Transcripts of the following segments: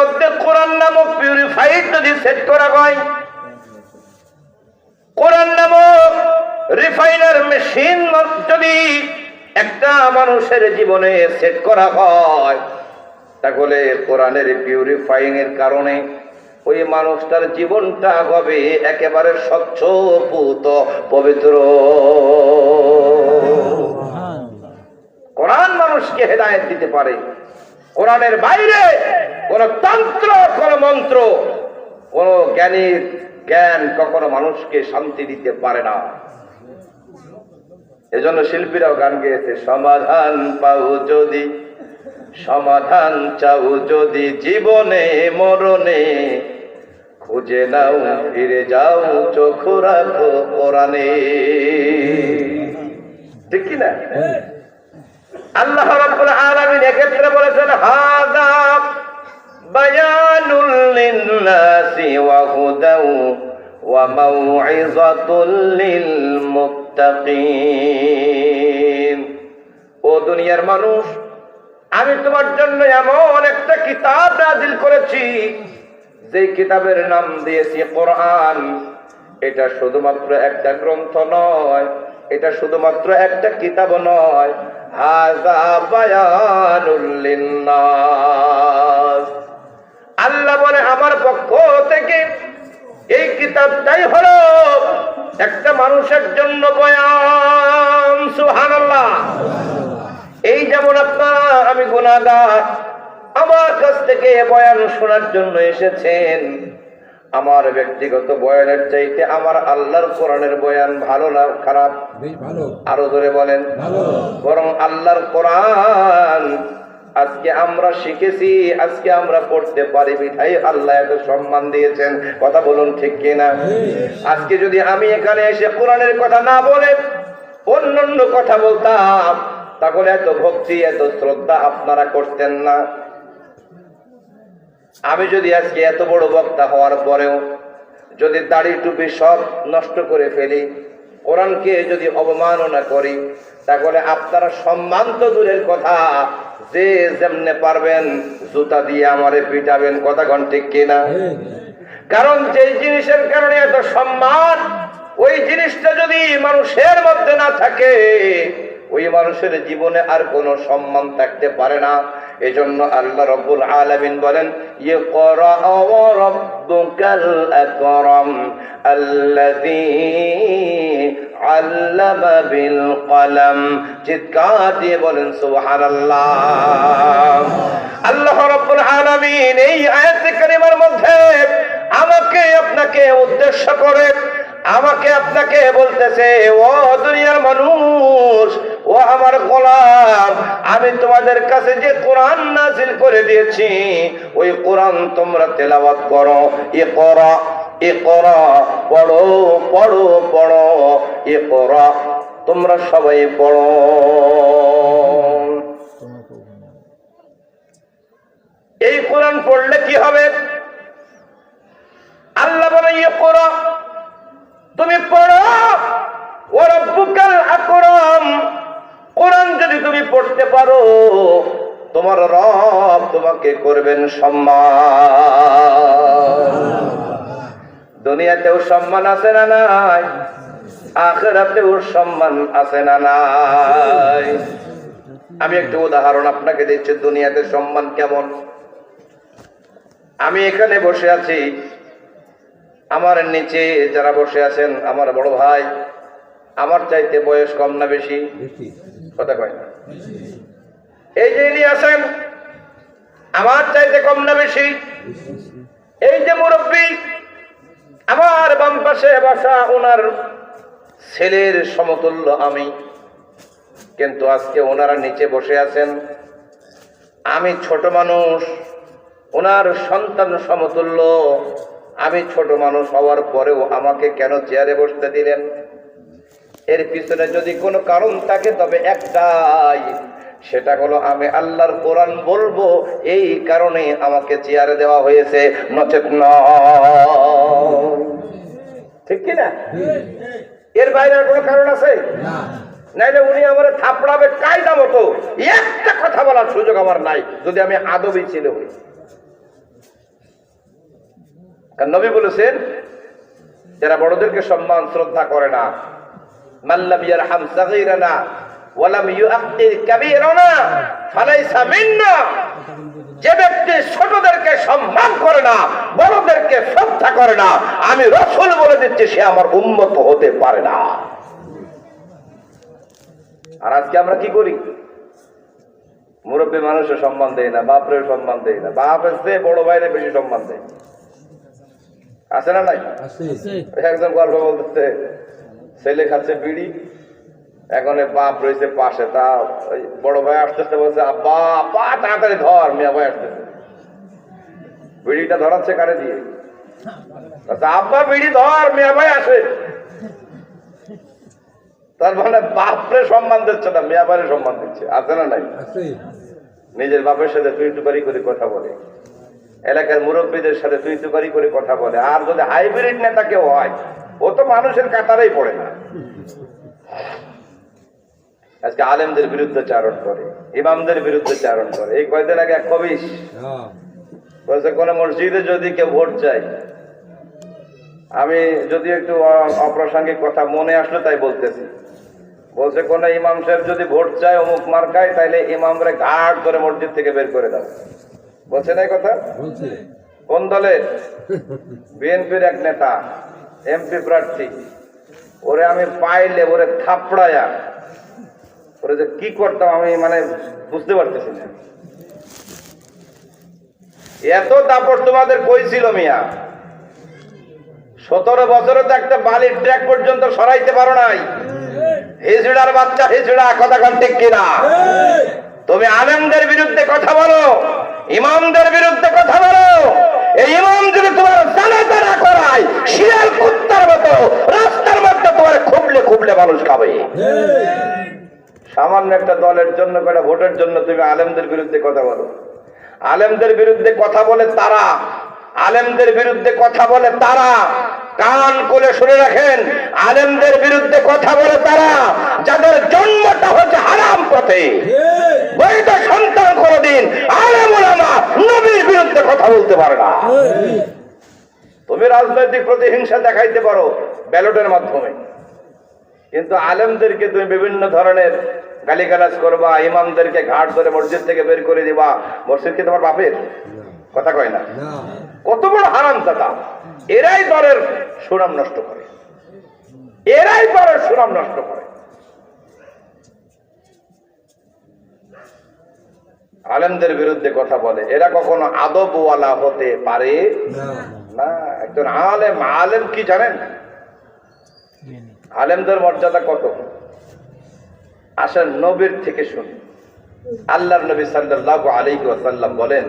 মধ্যে কোরআন নামক পিউরিফাইড যদি সেট করা হয় কোরআন নামক রিফাইনার মেশিন যদি একটা মানুষের জীবনে সেট করা হয় তাহলে কোরআনের পিউরিফাইং এর কারণে ওই মানুষটার জীবনটা হবে একেবারে স্বচ্ছ পুত পবিত্র। কোরআন মানুষকে হেদায়েত দিতে পারে। কোরআনের বাইরে কোন তন্ত্র, কোন মন্ত্র, কোন জ্ঞানীর জ্ঞান কখনো মানুষকে শান্তি দিতে পারে না। এজন্য শিল্পীরাও গান গেয়েছে, সমাধান পাও যদি, সমাধান চাও যদি, জীবনে, মরণে, খুঁজে নাও, ফিরে যাও, চোখ রাখো কোরআনে ঠিক কি না? আল্লাহ আলামিন এক্ষেত্রে বলেছেন ওয়া ও দুনিয়ার মানুষ, আমি তোমার জন্য এমন একটা কিতাব নাজিল করেছি, যেই কিতাবের নাম দিয়েছি কোরআন। এটা শুধুমাত্র একটা গ্রন্থ নয়, এটা শুধুমাত্র একটা কিতাব নয়। আল্লাহ বলে, আমার পক্ষ থেকে এই কিতাবটাই হলো একটা মানুষের জন্য বয়ান। সুবহানাল্লাহ। এই যেমন আপনারা, আমি গুণাগার আমার কাছ থেকে বয়ান শোনার জন্য এসেছেন। আমার ব্যক্তিগত বয়ানের চাইতে আমার আল্লাহর কোরআনের বয়ান ভালো না খারাপ? আরও ধরে বলেন। বরং আল্লাহর কোরআন আজকে আমরা শিখেছি আজকে আমরা পড়তে পারি বিধাই আল্লাহ এত সম্মান দিয়েছেন। কথা বলুন ঠিক কিনা? আজকে যদি আমি এখানে এসে কোরআনের কথা না বলে অন্যান্য কথা বলতাম তাহলে এত ভক্তি এত শ্রদ্ধা আপনারা করতেন না। আমি যদি আজকে এত বড় বক্তা হওয়ার পরেও যদি দাড়ি টুপি সব নষ্ট করে ফেলি, কোরআনকে যদি অবমাননা করি, তাহলে আপনারা সম্মান তো দূরের কথা। যে যেমনে পারবেন জুতা দিয়ে আমারে পিটাবেন, কথা ঘন ঠিক কিনা? কারণ যেই জিনিসের কারণে এত সম্মান, ওই জিনিসটা যদি মানুষের মধ্যে না থাকে, ওই মানুষের জীবনে আর কোনো সম্মান থাকতে পারে না। এজন্য আল্লাহ রব্বুল আলামিন বলেন ইয়ে করা রব্বুকাল আকরাম, আল্লাযী আল্লামা বিল কলম। চিৎকার দিয়ে বলেন, সুবহানাল্লাহ। আল্লাহ রাব্বুল আলামিন এই আয়াতে কারিমার মধ্যে আমাকে, আপনাকে উদ্দেশ্য করে, আমাকে আপনাকে বলতেছে, ও দুনিয়ার মানুষ ও আমার গোলাম, আমি তোমাদের কাছে যে কোরআন নাজিল করে দিয়েছি, ওই কোরআন তোমরা তেলাওয়াত করো। এ করো এ করো পড়ো পড়ো পড়ো। এ করো তোমরা সবাই পড়ো। এই কোরআন পড়লে কি হবে? আল্লাহ বলে ইয়ে করো তুমি পড়ো। ওরা রব্বুকাল আকরাম। যদি তুমি পড়তে পারো তোমার রব তোমাকে করবেন সম্মান। দুনিয়াতেও সম্মান আছে না নাই? আখেরাতেও সম্মান আছে না নাই? আমি একটা উদাহরণ আপনাকে দিচ্ছি দুনিয়াতে সম্মান কেমন? আমি এখানে বসে আছি। আমার নিচে যারা বসে আছেন আমার বড় ভাই আমার চাইতে বয়স কম না বেশি? বেশি। কথা কয় না। এই যে ইনি আছেন, আমার চাইতে কম না বেশি। এই যে মুরব্বী, আমার বাম পাশে বাসা ওনার ছেলের সমতুল্য আমি। কিন্তু আজকে ওনারা নিচে বসে আছেন। আমি ছোট মানুষ, ওনার সন্তান সমতুল্য। আমি ছোট মানুষ হওয়ার পরেও আমাকে কেন চেয়ারে বসতে দিলেন? এর পিছনে যদি কোনো কারণ থাকে তবে একটাই সেটা হলো আমি আল্লাহর কোরআন বলব এই কারণে আমাকে চেয়ারে দেওয়া হয়েছে নচেত নয়। ঠিক কি না এর বাইরে কোনো কারণ আছে? না। নাইলে উনি আমার থাপড়াবে কায়দা মতো। একটা কথা বলার সুযোগ আমার নাই যদি আমি আদবই ছিল হই। কারণ নবী বলেছেন যারা বড়দেরকে সম্মান শ্রদ্ধা করে না মাল্লাম ইয়ারহাম সাগীরানা ওয়ালাম ইউআক্কির কাবীরানা ফালাইসা মিন্না। যে ব্যক্তি ছোটদেরকে সম্মান করে না বড়দেরকে শ্রদ্ধা করে না আমি রসুল বলে দিচ্ছি সে আমার উন্মত হতে পারে না। আর আজকে আমরা কি করি? মুরব্বী মানুষের সম্মান দেয় না বাপরের সম্মান দেয় না। বাপ এসে বড় ভাইরে বেশি সম্মান দেয়। আছে না নাই? একজন গল্প বলতেছে ছেলে খাচ্ছে বিড়ি এখন বাপ রয়েছে পাশে তা বড় ভাই আসতেছে বলছে আব্বা আব্বা তাড়াতাড়ি ধর মিয়া ভাই আসতেছে। বিড়িটা ধরাচ্ছে কারে দিয়ে। আব্বা বিড়ি ধর মিয়া ভাই আসে। তার মানে বাপরে সম্মান দিচ্ছে না মিয়া ভাইয়ের সম্মান দিচ্ছে আছে না নাই? নিজের বাপের সাথে তুই টুকারি করে কথা বলে এলাকার মুরব্বীদের সাথে তুই টুকারি করে কথা বলে আর যদি হাইব্রিড নেতা কেউ হয় ও তো মানুষের কাতারেই পড়ে না। আজকে আলেমদের বিরুদ্ধে চারণ করে ইমামদের বিরুদ্ধে চারণ করে। এই কয়দিন আগে এক কবিশ বলছে কোন মসজিদে যদি কেউ ভোট চাই আমি যদি একটু অপ্রাসঙ্গিক কথা মনে আসলো তাই বলতেছি। বলছে কোন ইমাম সাহেব যদি ভোট চায় অমুক মার্কায় তাইলে ইমামরে ঘাট করে মসজিদ থেকে বের করে দাও। বলছে না কথা? কোন দলের? বিএনপির এক নেতা এমপি প্রার্থী। ওরে আমি পাইলে, ওরে থাপড়ায়া। ওরে যে কি করতাম আমি মানে বুঝতে পারতেছি না। এত দাপট তোমাদের কই ছিল মিয়া? সতেরো বছরে তো একটা বালির ট্র্যাক পর্যন্ত সরাইতে পারো নাই। হিজড়ার বাচ্চা হিজড়া, কথা কান ঠিক কিনা? তুমি আনন্দের বিরুদ্ধে কথা বলো, ইমামদের বিরুদ্ধে কথা বলো। এই ইমাম যদি তোমার জানা জানা করায় শিয়াল কুত্তার মতো, রাস্তার মধ্যে তোমার খুবলে খুবলে মানুষ খাবে। সামান্য একটা দলের জন্য একটা ভোটের জন্য তুমি আলেমদের বিরুদ্ধে কথা বলো। আলেমদের বিরুদ্ধে কথা বলে তারা, আলেমদের বিরুদ্ধে কথা বলে তারা। কান করে শুনে রাখেন, আলেমদের বিরুদ্ধে কথা বলে তারা, যাদের জন্মটা হচ্ছে হারাম পথে। বৈধ সন্তান কোনদিন আলেম ওলামা নবীর বিরুদ্ধে কথা বলতে পারে না। তুমি রাজনৈতিক প্রতিহিংসা দেখাইতে পারো ব্যালটের মাধ্যমে। কিন্তু আলেমদেরকে তুমি বিভিন্ন ধরনের গালিগালাজ করবা ইমামদেরকে ঘাট ধরে মসজিদ থেকে বের করে দিবা। মসজিদ কি তোমার বাপের? কথা কয় না। কত বড় হারাম দাদা এরাই দলের সুনাম নষ্ট করে। এরাই দলের সুনাম নষ্ট করে। আলেমদের বিরুদ্ধে কথা বলে। এরা কখনো আদবওয়ালা হতে পারে? না। একজন আলেম আলেম কি জানেন? আলেমদের মর্যাদা কত? আসেন নবীর থেকে শুনি। আল্লাহর নবী সাল্লাল্লাহু আলাইহি ওয়াসাল্লাম বলেন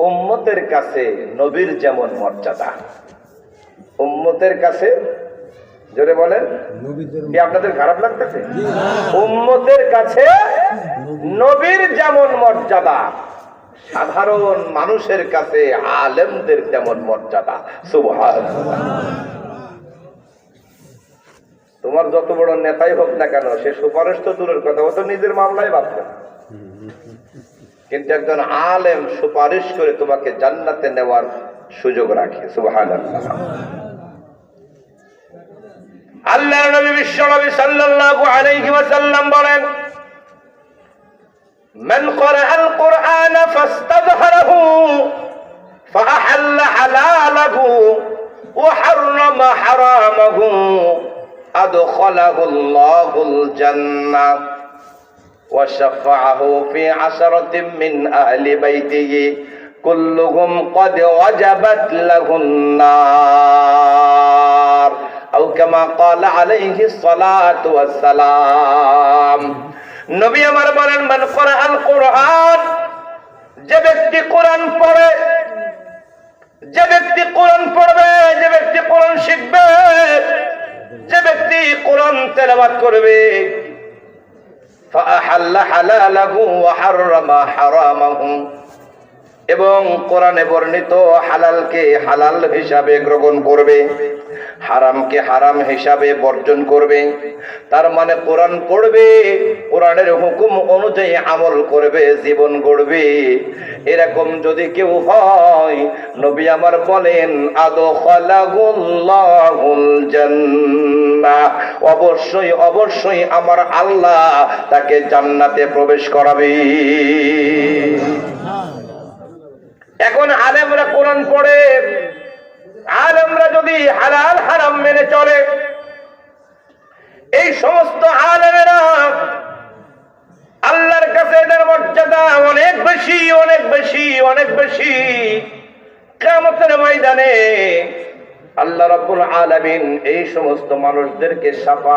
উম্মতের কাছে নবীর যেমন মর্যাদা। উম্মতের কাছে জোরে বলেন কি আপনাদের খারাপ লাগতেছে? উম্মতের কাছে নবীর যেমন মর্যাদা। সাধারণ মানুষের কাছে আলেমদের তেমন মর্যাদা। সুভাষ তোমার যত বড় নেতাই হোক না কেন, সে সুপারিশ তো দূরের কথা, ও তো নিজের মামলায় ভাবছে কিন্তু একজন আলেম সুপারিশ করে তোমাকে জান্নাতে নেওয়ার সুযোগ রাখে সুবাহান আল্লাহ নবী বিশ্ব নবী সাল্লাল্লাহু বলেন, মান ক্বারা আল কুরআন فاستظهره فأحل حلاله وحرم حرامه أدخله الله الجنة وشفعه في عشرة من أهل بيته كلهم قد وجبت له النار أو كما قال عليه الصلاة والسلام নবী আমার বলেন মান কোরআন কোরআন যে ব্যক্তি কোরআন পড়ে যে ব্যক্তি কোরআন পড়বে যে ব্যক্তি কোরআন শিখবে যে ব্যক্তি কোরআন তেলাওয়াত করবে فأحل حلاله وحرم حرامه এবং কোরআনে বর্ণিত হালালকে হালাল হিসাবে গ্রহণ করবে, হারামকে হারাম হিসাবে বর্জন করবে। তার মানে কোরআন পড়বে, কোরআনের হুকুম অনুযায়ী আমল করবে, জীবন গড়বে। এরকম যদি কেউ হয়, নবী আমার বলেন অবশ্যই অবশ্যই আমার আল্লাহ তাকে জান্নাতে প্রবেশ করাবে। এখন আলেমরা কোরআন পড়ে, আলেমরা যদি হালাল হারাম মেনে চলে, এই সমস্ত আলেমেরা আল্লাহর কাছে এদের মর্যাদা অনেক বেশি অনেক বেশি অনেক বেশি। কেমতের ময়দানে আল্লাহ রাব্বুল আলামিন এই সমস্ত মানুষদেরকে সাফা